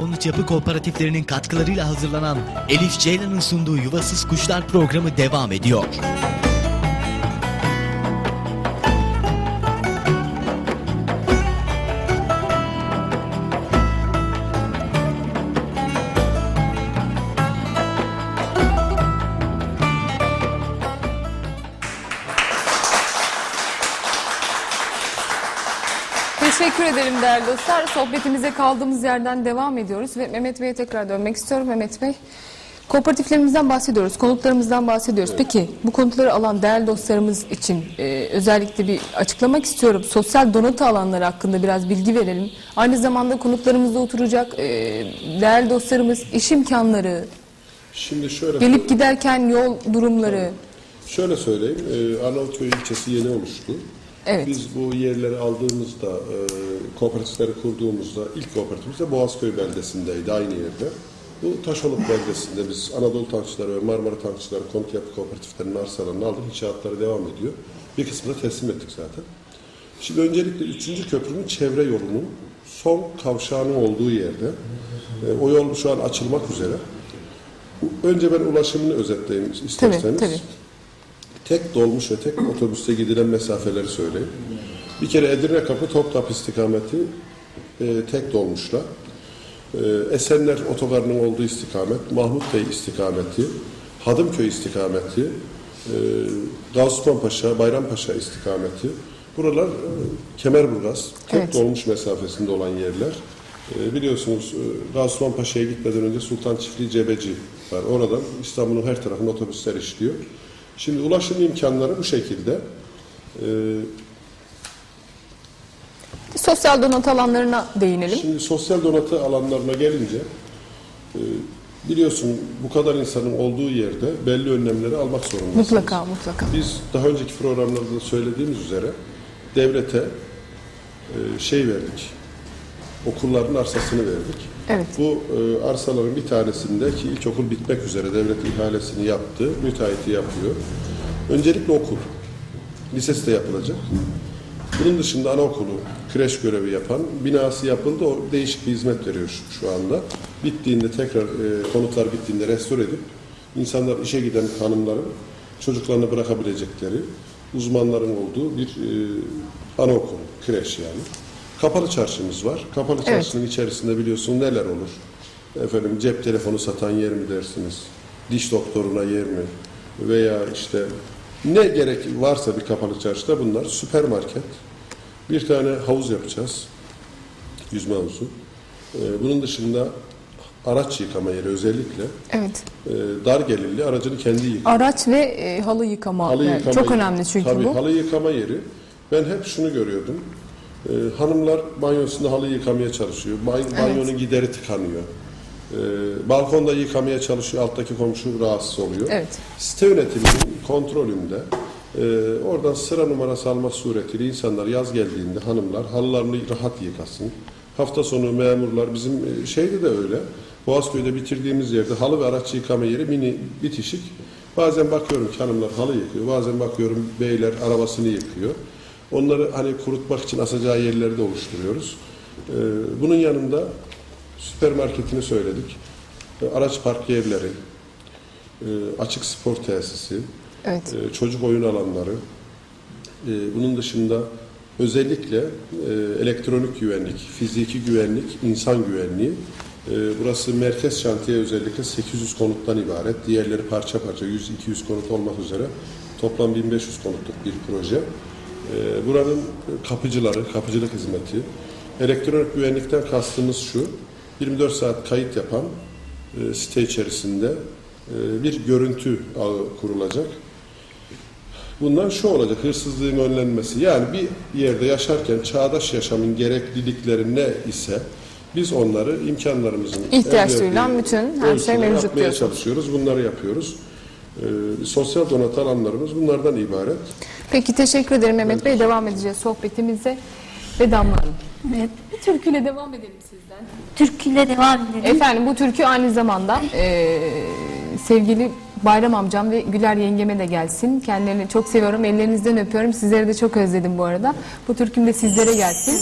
Sonuç Yapı Kooperatiflerinin katkılarıyla hazırlanan Elif Ceylan'ın sunduğu Yuvasız Kuşlar programı devam ediyor. Teşekkür ederim değerli dostlar. Sohbetimize kaldığımız yerden devam ediyoruz ve Mehmet Bey'e tekrar dönmek istiyorum. Mehmet Bey, kooperatiflerimizden bahsediyoruz, konutlarımızdan bahsediyoruz. Peki bu konutları alan değerli dostlarımız için e, özellikle bir açıklamak istiyorum. Sosyal donatı alanları hakkında biraz bilgi verelim. Aynı zamanda konutlarımızda oturacak e, değerli dostlarımız iş imkanları, Şimdi şöyle gelip giderken yol durumları. şöyle söyleyeyim. E, Arnavutköy ilçesi yeni oluştu. Evet. Biz bu yerleri aldığımızda, e, kooperatifleri kurduğumuzda ilk kooperatifimiz de Boğazköy beldesindeydi aynı yerde. Bu Taşoluk beldesinde biz Anadolu Tankçıları ve Marmara Tankçıları konut yapı kooperatiflerinin arsalarını aldık. İnşaatları devam ediyor. Bir kısmını teslim ettik zaten. Şimdi öncelikle 3. köprünün çevre yolunun son kavşağının olduğu yerde. e, o yol şu an açılmak üzere. Önce ben ulaşımını özetleyeyim isterseniz. Tabii, tabii. Tek dolmuş ve tek otobüste gidilen mesafeleri söyleyeyim. Bir kere Edirne Kapı Topkapı istikameti e, tek dolmuşla. E, Esenler otogarının olduğu istikamet, Mahmut Bey istikameti, Hadımköy istikameti, e, Gaussman Paşa, Bayrampaşa istikameti. Buralar e, Kemerburgaz, tek Evet. dolmuş mesafesinde olan yerler. E, biliyorsunuz e, Gaussman Paşa'ya gitmeden önce Sultan Çiftliği Cebeci var. Oradan İstanbul'un her tarafına otobüsler işliyor. Şimdi ulaşım imkanları bu şekilde. E, Sosyal donatı alanlarına değinelim. Şimdi sosyal donatı alanlarına gelince e, biliyorsun bu kadar insanın olduğu yerde belli önlemleri almak zorundasınız. Mutlaka, mutlaka. Biz daha önceki programlarda da söylediğimiz üzere devlete e, şey verdik. Okulların arsasını verdik. Evet. Bu e, arsaların bir tanesinde ki ilkokul bitmek üzere devlet ihalesini yaptı, müteahhiti yapıyor. Öncelikle okul. Lisesi de yapılacak. Bunun dışında anaokulu, kreş görevi yapan, binası yapıldı, o değişik bir hizmet veriyor şu- şu anda. Bittiğinde tekrar, e, konutlar bittiğinde restore edip, insanlar işe giden hanımların çocuklarını bırakabilecekleri, uzmanların olduğu bir e, anaokulu, kreş yani. Kapalı çarşımız var. Kapalı Evet. çarşının içerisinde biliyorsun neler olur? Efendim cep telefonu satan yer mi dersiniz? Diş doktoruna yer mi? Veya işte ne gerek varsa bir kapalı çarşıda bunlar süpermarket. Bir tane havuz yapacağız. Yüzme havuzu. Ee, bunun dışında araç yıkama yeri özellikle Evet. e, dar gelirli aracını kendi yıkıyor. Araç ve e, halı yıkama. Halı Yani yıkama çok yeri. önemli çünkü Tabii, bu. halı yıkama yeri. Ben hep şunu görüyordum. Ee, hanımlar banyosunda halı yıkamaya çalışıyor. Bay- Banyonun gideri tıkanıyor. Ee, balkonda yıkamaya çalışıyor. Alttaki komşu rahatsız oluyor. Evet. Site yönetiminin kontrolünde e, oradan sıra numarası alma suretiyle insanlar yaz geldiğinde hanımlar halılarını rahat yıkasın. Hafta sonu memurlar bizim e, şeyde de öyle. Boğazköy'de bitirdiğimiz yerde halı ve araç yıkama yeri mini bitişik. Bazen bakıyorum ki hanımlar halı yıkıyor. Bazen bakıyorum beyler arabasını yıkıyor. Onları hani kurutmak için asacağı yerleri de oluşturuyoruz. E, bunun yanında süpermarketini söyledik. E, araç park yerleri, e, açık spor tesisi, Evet. e, çocuk oyun alanları, e, bunun dışında özellikle e, elektronik güvenlik, fiziki güvenlik, insan güvenliği. E, burası merkez şantiye özellikle 800 konuttan ibaret. Diğerleri parça parça 100-200 konut olmak üzere toplam 1500 konutluk bir proje. E, buranın kapıcıları, kapıcılık hizmeti, elektronik güvenlikten kastımız şu, 24 saat kayıt yapan e, site içerisinde e, bir görüntü ağı kurulacak. Bundan şu olacak, hırsızlığın önlenmesi. Yani bir yerde yaşarken çağdaş yaşamın gereklilikleri ne ise biz onları imkanlarımızın İhtiyaç duyulan bütün her şey mevcut yapmaya çalışıyoruz. Bunları yapıyoruz. Ee, sosyal donat alanlarımız bunlardan ibaret. Peki teşekkür ederim Mehmet Bey. Devam edeceğiz sohbetimize. Ve Damla Hanım. Evet. Bir türküyle devam edelim sizden. Türküyle devam edelim. Efendim bu türkü aynı zamanda e, sevgili Bayram amcam ve Güler yengeme de gelsin. Kendilerini çok seviyorum. Ellerinizden öpüyorum. Sizleri de çok özledim bu arada. Bu türküm de sizlere gelsin.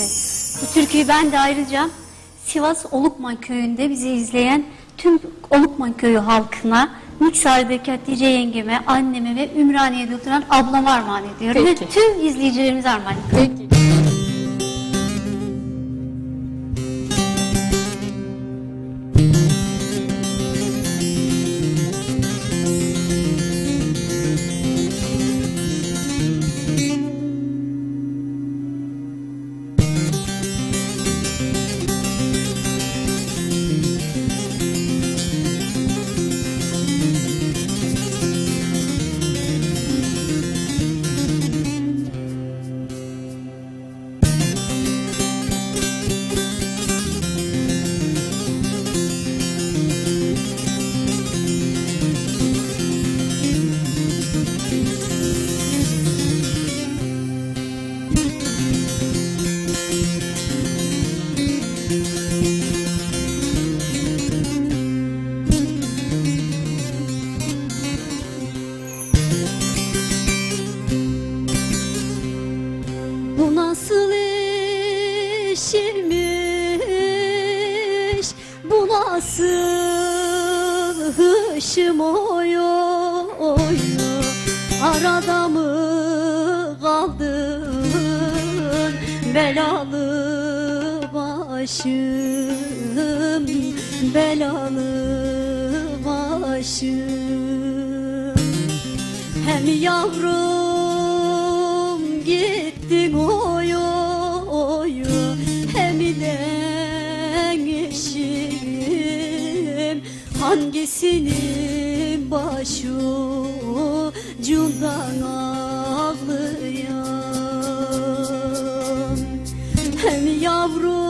Bu türküyü ben de ayrıca Sivas Olukman köyünde bizi izleyen tüm Olukman köyü halkına, Nüksar'daki Hatice yengeme, anneme ve Ümraniye'de oturan ablama armağan ediyorum. Peki. Ve tüm izleyicilerimize armağan ediyorum. Peki. Arada mı kaldın? Belalı başım Belalı başım. Hem yavrum gittin oy oy hem de eşim. Hangisinin başucundan ağlayan hem yavrum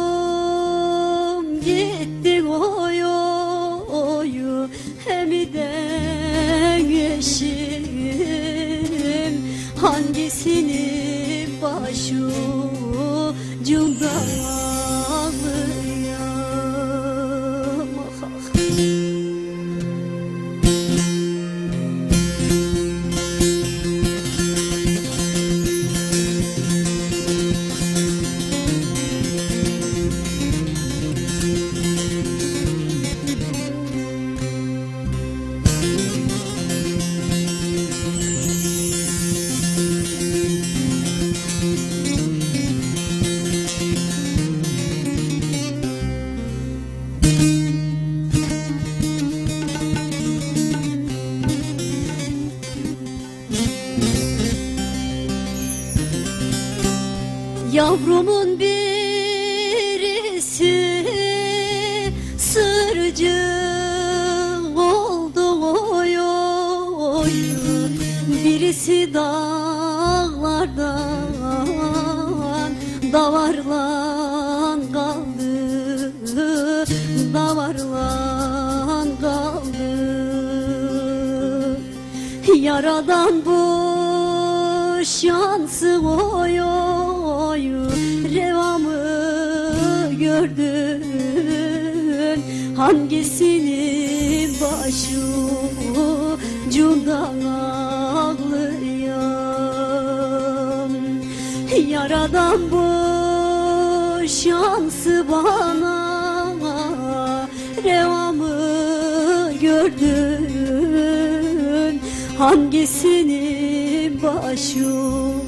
Yavrumun birisi sırcı oldu oy oy. Birisi dağlardan davarlan kaldı Davarlan kaldı. Yaradan bu gördün? Hangisini başucundan ağlayan Yaradan bu şansı bana Revamı gördün? Hangisini başucundan